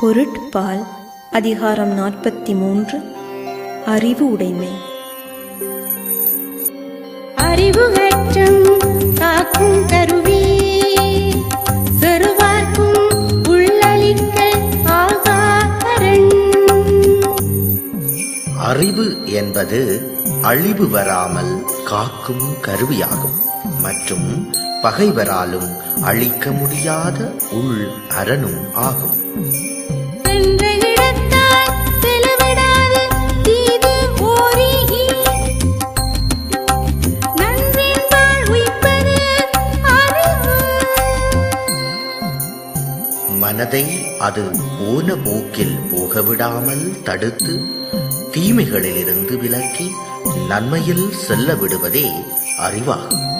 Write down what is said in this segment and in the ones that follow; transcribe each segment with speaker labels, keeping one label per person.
Speaker 1: பொருட்பால் அதிகாரம் நாற்பத்தி மூன்று அறிவு உடைமை.
Speaker 2: அறிவுகற்றும் காக்கும் கருவி. செருவார்க்கும் உள்ளளிக்க ஆகாரன்
Speaker 3: அறிவு என்பது அழிவு வராமல் காக்கும் கருவியாகும். மற்றும் பகைவராலும் அழிக்க முடியாத உள் அரணும் ஆகும். மனதை அது போன போக்கில் போகவிடாமல் தடுத்து தீமைகளிலிருந்து விலக்கி நன்மையில் செல்ல விடுவதே அறிவாகும்.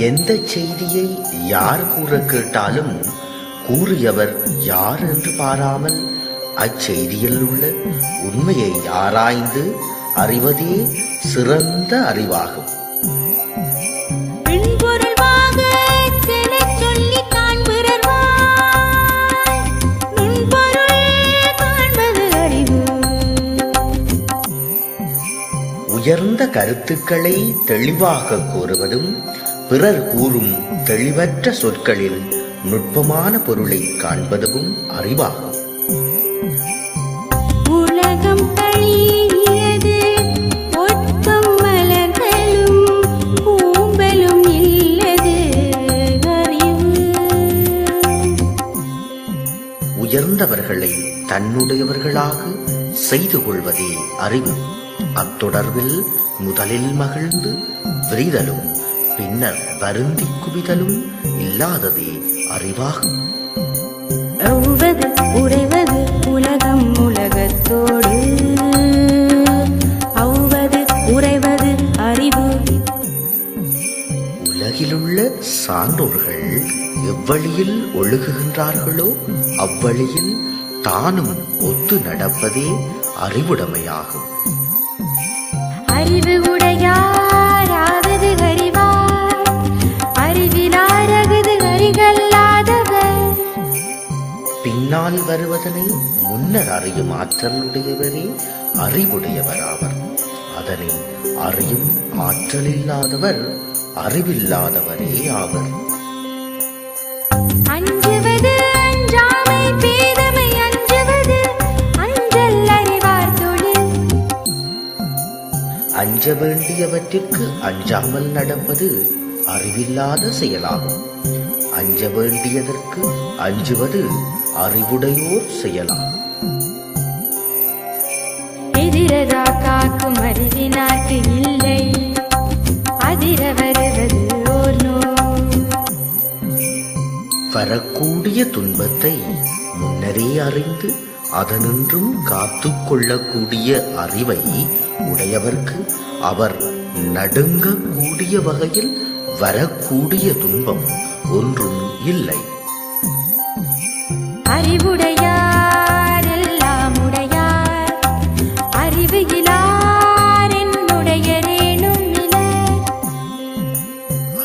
Speaker 3: எந்த செய்தியை யார் கூற கேட்டாலும் கூறியவர் யார் என்று பாராமல் அச்செய்தியில் உள்ள உண்மையை ஆராய்ந்து அறிவதே சிறந்த அறிவாகும். உயர்ந்த கருத்துக்களை தெளிவாக கூறுவதும் பிறர் கூறும் தெளிவற்ற சொற்களில் நுட்பமான பொருளை காண்பதும் அறிவாகும்.
Speaker 2: உலகம்
Speaker 3: உயர்ந்தவர்களை தன்னுடையவர்களாக செய்து கொள்வதே அறிவு. அத்தொடர்பில் முதலில் மகிழ்ந்து விரிதலும் பின்னர் வருந்தி குவிதலும் இல்லாததே அறிவாகும்.
Speaker 2: உறைவது உலகம் உலகத்தோடு. ஒவ்வது உறைவது அறிவு.
Speaker 3: உலகிலுள்ள சான்றோர்கள் எவ்வழியில் ஒழுகுகின்றார்களோ அவ்வழியில் தானும் ஒத்து நடப்பதே அறிவுடைமையாகும்.
Speaker 2: அறிவு
Speaker 3: பின்னால் வருவதனை முன்னர் அறியும் ஆற்றலுடையவரே அறிவுடையவராவர். அதனை அறியும் ஆற்றலில்லாதவர் அறிவில்லாதவரே ஆவர். அஞ்ச வேண்டியவற்றிற்கு அஞ்சாமல் நடப்பது அறிவில்லாத செயலாகும். அஞ்ச வேண்டியதற்கு அஞ்சுவது அறிவுடையோர் செயலாகும்
Speaker 2: எதிரதா காக்கும் அறிவினார்க்கு இல்லை. அதிர வருவது ஓர்
Speaker 3: வரக்கூடிய துன்பத்தை முன்னரே அறிந்து அதனின்றும் காத்துக் கொள்ளக்கூடிய அறிவை உடையவர்க்கு அவர் நடுங்கக்கூடிய வகையில் வரக்கூடிய துன்பம் ஒன்றும் இல்லை.
Speaker 2: அறிவுடையார் எல்லாம் உடையார். அறிவு இலார் என்னுடையரேனும்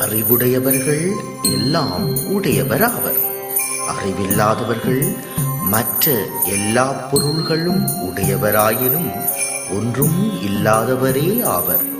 Speaker 3: அறிவுடையவர்கள் எல்லாம் உடையவராவர். அறிவில்லாதவர்கள் மற்ற எல்லா பொருள்களும் உடையவராயினும் ஒன்றும் இல்லாதவரே ஆவர்.